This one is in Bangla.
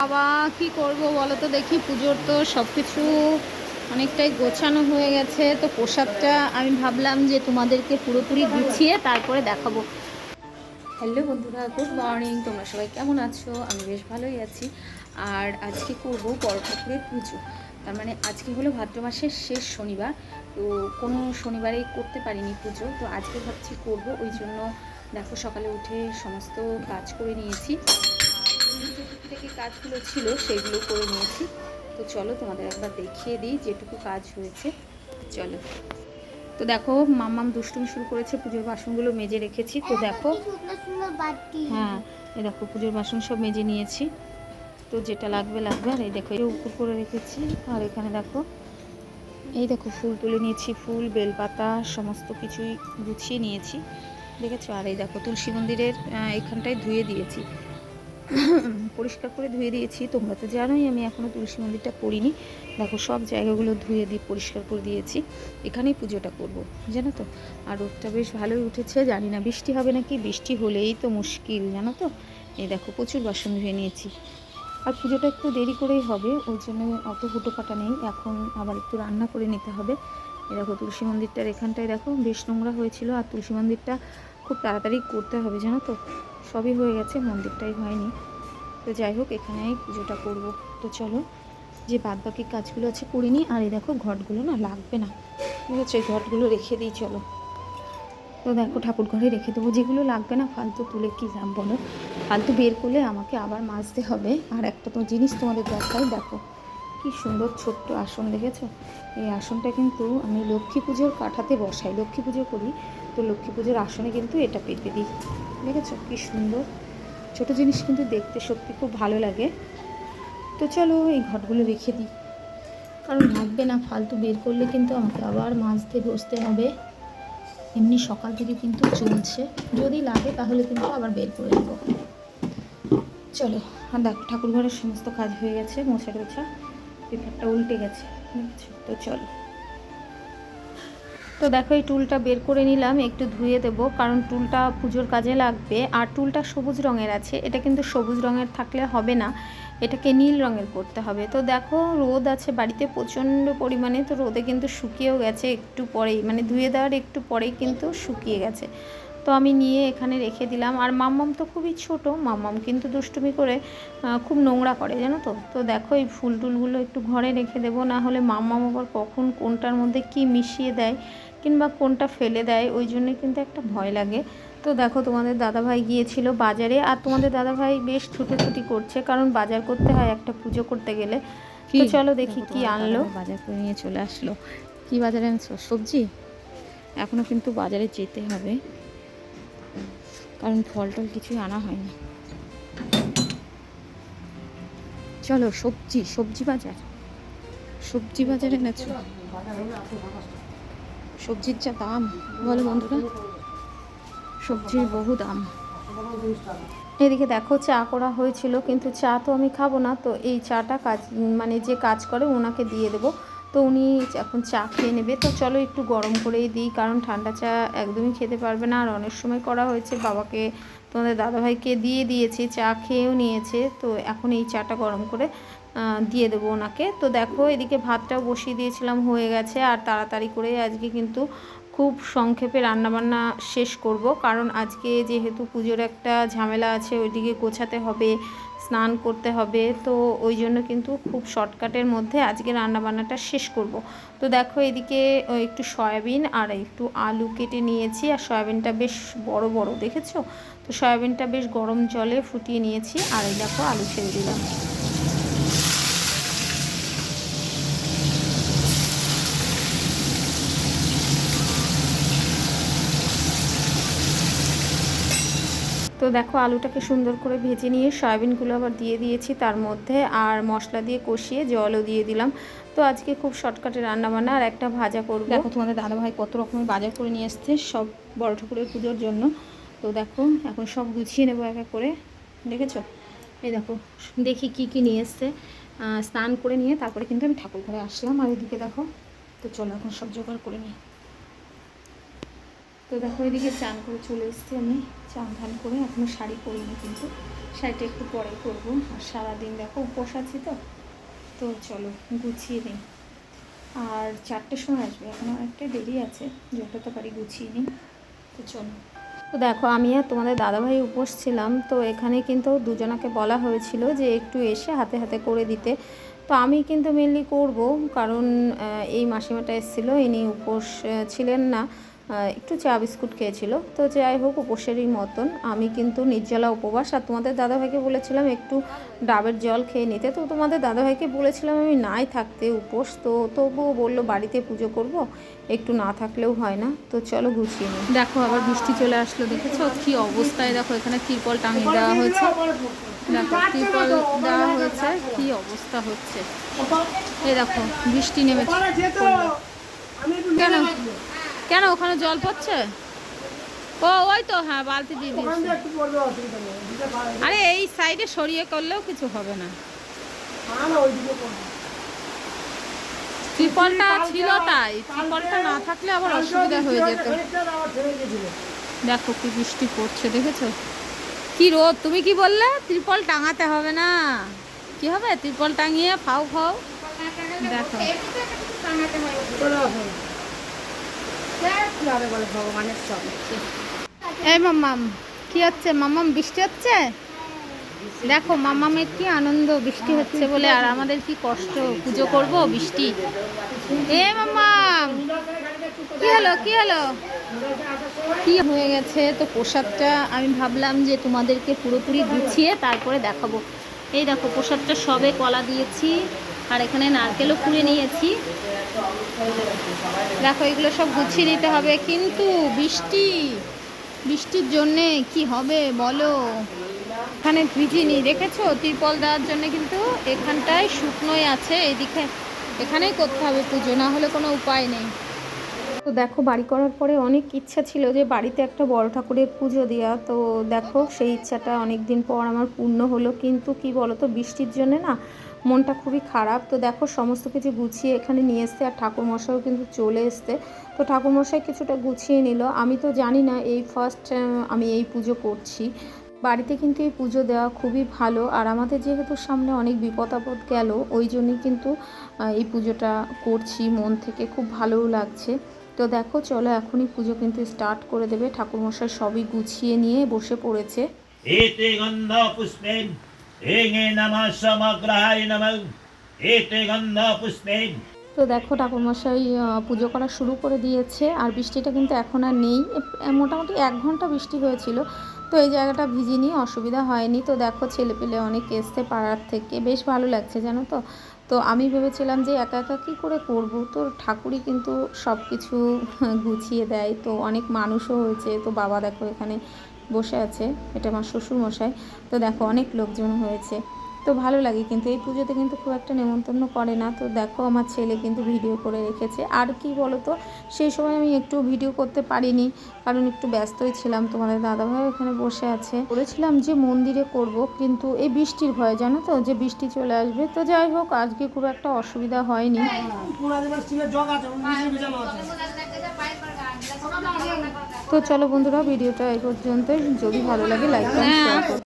বাবা, কি করব বলো তো? দেখি পুজোর তো সব কিছু অনেকটাই গোছানো হয়ে গেছে। তো প্রসাদটা আমি ভাবলাম যে তোমাদেরকে পুরোপুরি গুছিয়ে তারপরে দেখাবো। হ্যালো বন্ধুরা, গুড মর্নিং। তোমরা সবাই কেমন আছো? আমি বেশ ভালোই আছি। আর আজকে করব বড় পুজো। তার মানে আজকে হলো ভাদ্র মাসের শেষ শনিবার। তো কোনো শনিবারেই করতে পারিনি পুজো। তো আজকে ভাবছি করব। ওই জন্য দেখো সকালে উঠে সমস্ত কাজ করে নিয়েছি। যেটুকু থেকে কাজগুলো ছিল সেগুলো করে নিয়েছি। তো চলো তোমাদের একবার দেখিয়ে দিই যেটুকু কাজ হয়েছে। চলো। তো দেখো মাম্মাম দুষ্টুমি শুরু করেছে পুজোর বাসনগুলো মেজে রেখেছি। তো দেখো সুন্দর বাটি। হ্যাঁ এই দেখো পুজোর বাসন সব মেজে নিয়েছি। তো যেটা লাগবে লাগবে। আর এই দেখো এই উপর করে রেখেছি। আর এখানে দেখো এই দেখো ফুল তুলে নিয়েছি। ফুল বেলপাতা সমস্ত কিছুই গুছিয়ে নিয়েছি। দেখেছ? আর এই দেখো তুলসী মন্দিরের এখানটায় ধুয়ে দিয়েছি। পরিষ্কার করে ধুয়ে দিয়েছি। তোমরা তো জানোই আমি এখনও তুলসী মন্দিরটা করিনি দেখো, সব জায়গাগুলো ধুয়ে দিয়ে পরিষ্কার করে দিয়েছি। এখানেই পুজোটা করব, জানো তো? আর রোদটা বেশ ভালোই উঠেছে, জানি না বৃষ্টি হবে নাকি? বৃষ্টি হলেই তো মুশকিল, জানো তো? এই দেখো, প্রচুর বাসন ধুয়ে নিয়েছি। আর পুজোটা একটু দেরি করেই হবে ওই জন্য অত হুটো কাটা নেই। এখন আবার একটু রান্না করে নিতে হবে। এই দেখো, তুলসী মন্দিরটার এখানটায় দেখো, বেশ নোংরা হয়েছিল। আর তুলসী মন্দিরটা খুব তাড়াতাড়ি করতে হবে, জানো তো? সবই হয়ে গেছে, মন্দিরটাই হয়নি। তো যাই হোক এখানে পুজোটা করব। তো চলো, যে বাদ বাকি কাজগুলো আছে করিনি আর এই দেখো, ঘটগুলো না লাগবে না। ঠিক আছে ঘটগুলো রেখে দিই, চলো। তো দেখো, ঠাকুর ঘরে রেখে দেবো। যেগুলো লাগবে না, ফালতু তুলে কী দাম বলো? ফালতু বের করলে আমাকে আবার মাজতে হবে। আর একটা তো জিনিস তোমাদের দেখাই, দেখো। কি সুন্দর ছোট্ট আসন, দেখেছ? এই আসনটা কিন্তু আমি লক্ষ্মী পুজোর কাঠাতে বসাই। লক্ষ্মী পুজো করি তো লক্ষ্মী পুজোর আসনে কিন্তু এটা পেতে দিই। দেখেছ কি সুন্দর? ছোট জিনিস কিন্তু দেখতে সত্যি খুব ভালো লাগে। তো চলো এই ঘটগুলো রেখে দিই। কারণ লাগবে না, ফালতু বের করলে কিন্তু আমাকে আবার মাজতে বসতে হবে। এমনি সকাল থেকে কিন্তু চলছে। যদি লাগে তাহলে কিন্তু আবার বের করে নেব। চলো, আর দেখো ঠাকুর ঘরের সমস্ত কাজ হয়ে গেছে মোছা টোছা পেপারটা উল্টে গেছে? তো চলো। তো দেখো, এই টুলটা বের করে নিলাম, একটু ধুয়ে দেব, কারণ টুলটা পুজোর কাজে লাগবে। আর টুলটা সবুজ রঙের আছে, এটা কিন্তু সবুজ রঙের থাকলে হবে না, এটাকে নীল রঙের করতে হবে। তো দেখো, রোদ আছে বাড়িতে প্রচণ্ড পরিমাণে, তো রোদে কিন্তু শুকিয়েও গেছে, একটু পরেই মানে ধুয়ে দেওয়ার একটু পরেই কিন্তু শুকিয়ে গেছে। তো আমি নিয়ে এখানে রেখে দিলাম। আর মাম্মাম তো খুবই ছোট, মাম্মাম কিন্তু দুষ্টুমি করে খুব নোংরা করে, জানো তো? তো দেখো, এই ফুল টুলগুলো একটু ঘরে রেখে দেবো, না হলে মাম্মাম আবার কখন কোনটার মধ্যে কি মিশিয়ে দেয় কিংবা কোনটা ফেলে দেয় ওই জন্যই কিন্তু একটা ভয় লাগে। তো দেখো তোমাদের দাদাভাই গিয়েছিল বাজারে আর তোমাদের দাদাভাই বেশ ছুটোছুটি করছে কারণ বাজার করতে হয় একটা পুজো করতে গেলে। তো চলো দেখি কি আনলো। বাজার করে নিয়ে চলে আসলো। কি বাজারে আনছো সবজি? এখনও কিন্তু বাজারে যেতে হবে। কারণ ফল টল কিছুই আনা হয়নি। চলো সবজি সবজি বাজার। সবজি বাজারে এনেছো? সবজির যা দাম, বলো বন্ধুরা। সবজির বহু দাম। এদিকে দেখো, চা করা হয়েছিল, কিন্তু চা তো আমি খাব না। তো এই চাটা কাজ মানে যে কাজ করে, ওনাকে দিয়ে দেবো। তো উনি এখন চা খেয়ে নেবে। তো চলো একটু গরম করেই দিই, কারণ ঠান্ডা চা একদমই খেতে পারবে না। আর অনেক সময় করা হয়েছে, বাবাকে, তোমাদের দাদাভাইকে দিয়ে দিয়েছি, চা খেয়েও নিয়েছে। তো এখন এই চাটা গরম করে দিয়ে দেবো ওনাকে। তো দেখো, এদিকে ভাতটাও বসিয়ে দিয়েছিলাম, হয়ে গেছে। আর তাড়াতাড়ি করে আজকে কিন্তু খুব সংক্ষেপে রান্নাবান্না শেষ করব। কারণ আজকে যেহেতু পুজোর একটা ঝামেলা আছে, ওইদিকে গোছাতে হবে, স্নান করতে হবে। তো ওই জন্য কিন্তু খুব শর্টকাটের মধ্যে আজকে রান্নাবান্নাটা শেষ করব। তো দেখো, এদিকে একটু সয়াবিন আর একটু আলু কেটে নিয়েছি। আর সয়াবিনটা বেশ বড় বড়, দেখেছ? তো সয়াবিনটা বেশ গরম জলে ফুটিয়ে নিয়েছি। আর এই দেখো, আলু ছেড়ে দিলাম। তো দেখো আলুটাকে সুন্দর করে ভেজে নিয়ে সয়াবিনগুলো আবার দিয়ে দিয়েছি তার মধ্যে আর মশলা দিয়ে কষিয়ে জলও দিয়ে দিলাম। তো আজকে খুব শর্টকাটে রান্নাবান্না আর একটা ভাজা করব। দেখো তোমাদের দাদাভাই কত রকমের বাজার করে নিয়ে এসছে সব বড় ঠাকুরের পুজোর জন্য। তো দেখো এখন সব গুছিয়ে নেব এক করে। দেখেছ? এই দেখো, দেখি কি কি নিয়ে এসছে। স্নান করে নিয়ে তারপরে কিন্তু আমি ঠাকুর ঘরে আসলাম। আর এদিকে দেখো, তো চলো এখন সব জোগাড় করে নিই। তো দেখো এদিকে চান করে চলে এসেছি আমি। চান ধান করে এখনও শাড়ি পরিনি কিন্তু। শাড়িটা একটু পরে করব আর সারাদিন দেখো উপোস আছি তো। তো চলো, গুছিয়ে নিই। আর চারটের সময় আসবে, এখনও একটা দেরি আছে। যতটা পারি গুছিয়ে নিই। তো চলো। তো দেখো, আমি আর তোমাদের দাদাভাই উপোস ছিলাম। তো এখানে কিন্তু দুজনাকে বলা হয়েছিল যে একটু এসে হাতে হাতে করে দিতে। তো আমি কিন্তু মেনলি করব। কারণ এই মাসিমাটা এসেছিল, ইনি উপোস ছিলেন না। একটু চা বিস্কুট খেয়েছিল। তো যাই হোক উপোসেরই মতন। আমি কিন্তু নির্জলা উপবাস। আর তোমাদের দাদাভাইকে বলেছিলাম একটু ডাবের জল খেয়ে নিতে। তো তোমাদের দাদাভাইকে বলেছিলাম আমি নাই থাকতে উপোস। তো তবুও বলল বাড়িতে পুজো করব। একটু না থাকলেও হয় না। তো চলো গুছিয়ে নিই। দেখো আবার বৃষ্টি চলে আসলো দেখেছ? কি অবস্থায়? দেখো এখানে তিরপল টাঙিয়ে দেওয়া হয়েছে। দেখো তিরপল দেওয়া হয়েছে। কি অবস্থা হচ্ছে? এই দেখো বৃষ্টি নেমেছে। কেন? কেন ওখানে জল পড়ছে? ও ওই তো হ্যাঁ বালতি দিয়ে দিয়েছে। আরে এই সাইডে সরিয়ে করলেও কিছু হবে না। ত্রিপলটা ছিল তাই। ত্রিপলটা না থাকলে আবার অসুবিধা হয়ে যেত। দেখো কি বৃষ্টি পড়ছে দেখেছ? কি রোদ তুমি কি বললে? ত্রিপল টাঙাতে হবে না। কি হবে? ত্রিপল টাঙিয়ে ফাও ফাও দেখো। এই মাম্মাম, কি হচ্ছে? মাম্মাম, বৃষ্টি হচ্ছে? দেখো, মাম্মামের কি আনন্দ, বৃষ্টি হচ্ছে বলে, আর আমাদের কি কষ্ট? পুজো করব, বৃষ্টি? এ মাম্মাম, কি হলো কি হলো? কি হয়ে গেছে? তো প্রসাদটা আমি ভাবলাম যে তোমাদেরকে পুরোপুরি গুছিয়ে তারপরে দেখাবো। এই দেখো, প্রসাদটা সবে কলা দিয়েছি। আর এখানে নারকেলও কুড়ে নিয়েছি। দেখো, এগুলো সব গুছিয়ে নিতে হবে। কিন্তু বৃষ্টি, বৃষ্টির জন্যে কি হবে বলো? এখানে ভিজিনি দেখেছ? তিরপল দেওয়ার জন্য কিন্তু এখানটায় শুকনোই আছে। এদিকে, এখানেই করতে হবে পুজো, না হলে কোনো উপায় নেই। তো দেখো, বাড়ি করার পরে অনেক ইচ্ছা ছিল যে বাড়িতে একটা বড় ঠাকুরের পুজো দেওয়া। তো দেখো, সেই ইচ্ছাটা অনেক দিন পর আমার পূর্ণ হলো। কিন্তু কি বলো তো বৃষ্টির জন্য না মনটা খুবই খারাপ। তো দেখো, সমস্ত কিছু গুছিয়ে এখানে নিয়ে এসছে আর ঠাকুরমশাইও কিন্তু চলে এসছে। তো ঠাকুরমশাই কিছুটা গুছিয়ে নিল। আমি তো জানি না, এই ফার্স্ট আমি এই পুজো করছি। বাড়িতে কিন্তু এই পুজো দেওয়া খুবই ভালো। আর আমাদের যেহেতু সামনে অনেক বিপদ আপদ গেল, ওই জন্যই কিন্তু এই পুজোটা করছি মন থেকে। খুব ভালোও লাগছে। তো দেখো, চলো এখনই পুজো কিন্তু স্টার্ট করে দেবে। ঠাকুরমশাই সবই গুছিয়ে নিয়ে বসে পড়েছে। নামা এতে গন্ধ পুষ্পে। তো দেখো ঠাকুরমশাই পুজো করা শুরু করে দিয়েছে, আর বৃষ্টিটা কিন্তু এখন আর নেই। মোটামুটি এক ঘণ্টা বৃষ্টি হয়েছিল, তো এই জায়গাটা ভিজিনি, অসুবিধা হয়নি। তো দেখো ছেলেপেলে অনেক এসছে পাড়ার থেকে, বেশ ভালো লাগছে, জানো তো? তো আমি ভেবেছিলাম যে একা একা কী করে করব? তো ঠাকুরই কিন্তু সব কিছু গুছিয়ে দেয়। তো অনেক মানুষও হয়েছে। তো বাবা দেখো এখানে বসে আছে। এটা আমার শ্বশুরমশাই। তো দেখো অনেক লোকজন হয়েছে। তো ভালো লাগে, কিন্তু এই পুজোতে কিন্তু খুব একটা নেমন্তন্ন করে না। তো দেখো আমার ছেলে কিন্তু ভিডিও করে রেখেছে। আর কি বলো তো সেই সময় আমি একটু ভিডিও করতে পারিনি, কারণ একটু ব্যস্তই ছিলাম। তোমাদের দাদাভাই ওখানে বসে আছে। বলেছিলাম যে মন্দিরে করব, কিন্তু এই বৃষ্টির ভয়, জানো তো, যে বৃষ্টি চলে আসবে। তো যাই হোক, আজকে খুব একটা অসুবিধা হয়নি। তো চলো বন্ধুরা, ভিডিওটা এই পর্যন্ত যদি ভালো লাগে লাইক